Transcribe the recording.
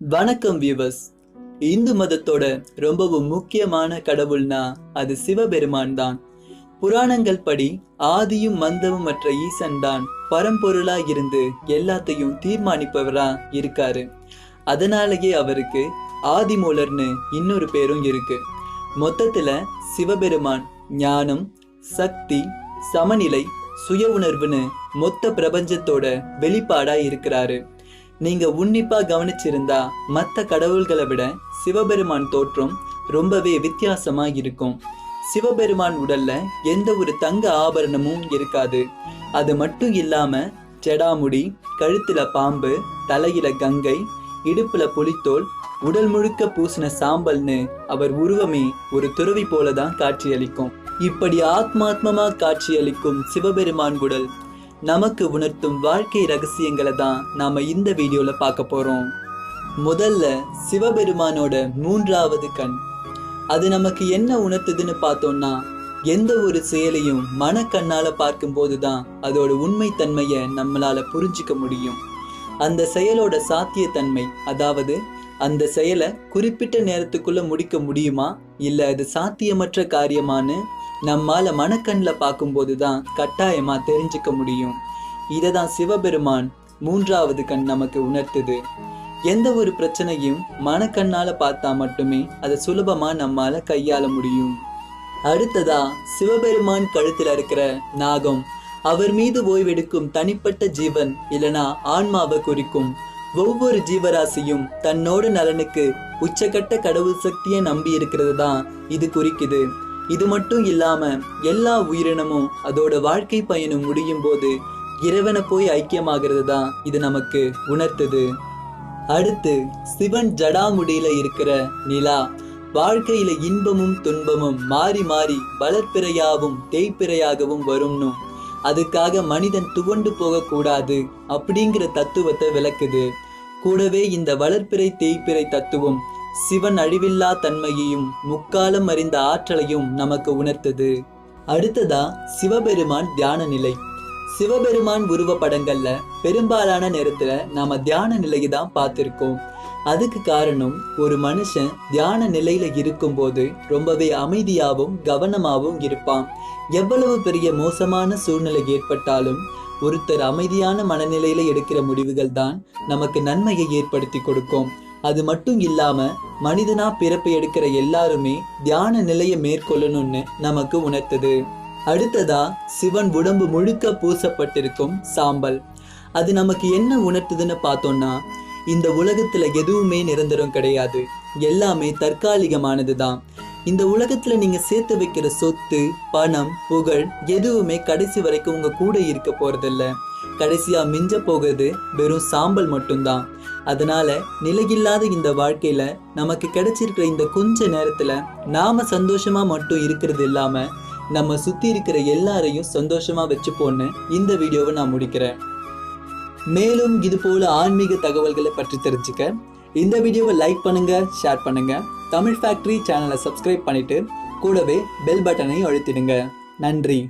வணக்கம் வியூவர்ஸ் இந்து மதத்தோட ரொம்பவும் முக்கியமான கடவுள்னா அது சிவபெருமான் தான். புராணங்கள் படி ஆதியும் மந்தமும் மற்ற ஈசன் தான் பரம்பொருளா இருந்து எல்லாத்தையும் தீர்மானிப்பவரா இருக்காரு. அதனாலேயே அவருக்கு ஆதிமூலர்னு இன்னொரு பேரும் இருக்கு. மொத்தத்துல சிவபெருமான் ஞானம் சக்தி சமநிலை சுய உணர்வுன்னு மொத்த பிரபஞ்சத்தோட வெளிப்பாடா இருக்கிறாரு. நீங்க உன்னிப்பா கவனிச்சிருந்தா மற்ற கடவுள்களை விட சிவபெருமான் தோற்றம் ரொம்பவே வித்தியாசமா இருக்கும் சிவபெருமான் உடல்ல எந்த ஒரு தங்க ஆபரணமும் இருக்காது. அது மட்டும் இல்லாம ஜடாமுடி கழுத்துல பாம்பு தலையில கங்கை இடுப்புல புலித்தோல் உடல் முழுக்க பூசின சாம்பல்னு அவர் உருவமே ஒரு துறவி போலதான் காட்சியளிக்கும். இப்படி ஆத்மாத்மமா காட்சியளிக்கும் சிவபெருமான் உடல் நமக்கு உணர்த்தும் வாழ்க்கை ரகசியங்களை தான் நாம் இந்த வீடியோவில் பார்க்க போகிறோம் முதல்ல சிவபெருமானோட மூன்றாவது கண். அது நமக்கு என்ன உணர்த்துதுன்னு பார்த்தோம்னா எந்த ஒரு செயலையும் மனக்கண்ணால் பார்க்கும்போது தான் அதோட உண்மைத்தன்மையை நம்மளால் புரிஞ்சுக்க முடியும். அந்த செயலோட சாத்தியத்தன்மை அதாவது அந்த செயலை குறிப்பிட்ட நேரத்துக்குள்ளே முடிக்க முடியுமா? இல்லை அது சாத்தியமற்ற காரியமான்னு நம்மால மனக்கண்ணில் பார்க்கும்போது தான் கட்டாயமாக தெரிஞ்சுக்க முடியும். இதை தான் சிவபெருமான் மூன்றாவது கண் நமக்கு உணர்த்துது. எந்த ஒரு பிரச்சனையும் மனக்கண்ணால் பார்த்தா மட்டுமே அதை சுலபமாக நம்மால் கையாள முடியும். அடுத்ததா சிவபெருமான் கழுத்தில் இருக்கிற நாகம். அவர் மீது ஓய்வெடுக்கும் தனிப்பட்ட ஜீவன் இல்லனா ஆன்மாவை குறிக்கும் ஒவ்வொரு ஜீவராசியும் தன்னோட நலனுக்கு உச்சகட்ட கடவுள் சக்தியை நம்பி இருக்கிறது தான் இது குறிக்குது. இது மட்டும் இல்லாம எல்லா உயிரினமும் அதோட வாழ்க்கை பயணம் முடியும் போது இறைவனை போய் ஐக்கியமாகிறது தான் இது நமக்கு உணர்த்துது. அடுத்து சிவன் ஜடாமுடியில இருக்கிற நிலா. வாழ்க்கையில இன்பமும் துன்பமும் மாறி மாறி வளர்ப்பிறையாகவும் தேய்ப்பிறையாகவும் வரும்னும் அதுக்காக மனிதன் துவண்டு போகக்கூடாது அப்படிங்கிற தத்துவத்தை விளக்குது. கூடவே இந்த வளர்ப்பிறை தேய்ப்பிறை தத்துவம் சிவன் அழிவில்லா தன்மையையும் முக்காலம் அறிந்த ஆற்றலையும் நமக்கு உணர்த்தது. அடுத்ததா சிவபெருமான் தியான நிலை. சிவபெருமான் உருவ படங்கள்ல பெரும்பாலான நேரத்துல நாம தியான நிலையை தான் பார்த்திருக்கோம். அதுக்கு காரணம் ஒரு மனுஷன் தியான நிலையில இருக்கும்போது ரொம்பவே அமைதியாகவும் கவனமாகவும் இருப்பான். எவ்வளவு பெரிய மோசமான சூழ்நிலை ஏற்பட்டாலும் ஒருத்தர் அமைதியான மனநிலையில எடுக்கிற முடிவுகள் தான் நமக்கு நன்மையை ஏற்படுத்தி கொடுக்கும். அது மட்டும் இல்லாம மனிதனா பிறப்பு எடுக்கிற எல்லாருமே தியான நிலையை மேற்கொள்ளணும்னு நமக்கு உணர்த்தது. அடுத்ததா சிவன் உடம்பு முழுக்க பூசப்பட்டிருக்கும் சாம்பல். அது நமக்கு என்ன உணர்த்துதுன்னு பார்த்தோம்னா இந்த உலகத்துல எதுவுமே நிரந்தரம் கிடையாது. எல்லாமே தற்காலிகமானது தான் இந்த உலகத்துல நீங்க சேர்த்து வைக்கிற சொத்து பணம் புகழ் எதுவுமே கடைசி வரைக்கும் உங்க கூட இருக்க போறதில்ல. கடைசியா மிஞ்ச போகிறது வெறும் சாம்பல் மட்டும்தான். அதனால நிலையில்லாத இந்த வாழ்க்கையில நமக்கு கிடைச்சிருக்கிற இந்த கொஞ்ச நேரத்துல நாம சந்தோஷமா மட்டும் இருக்கிறது இல்லாம நம்ம சுத்தி இருக்கிற எல்லாரையும் சந்தோஷமா வச்சுப்போன்னு இந்த வீடியோவை நான் முடிக்கிறேன். மேலும் இது போல ஆன்மீக தகவல்களை பற்றி தெரிஞ்சுக்க இந்த வீடியோவை லைக் பண்ணுங்க ஷேர் பண்ணுங்க. தமிழ் ஃபேக்டரி சேனலை சப்ஸ்கிரைப் பண்ணிவிட்டு கூடவே பெல் பட்டனையும் அழுத்திடுங்க. நன்றி.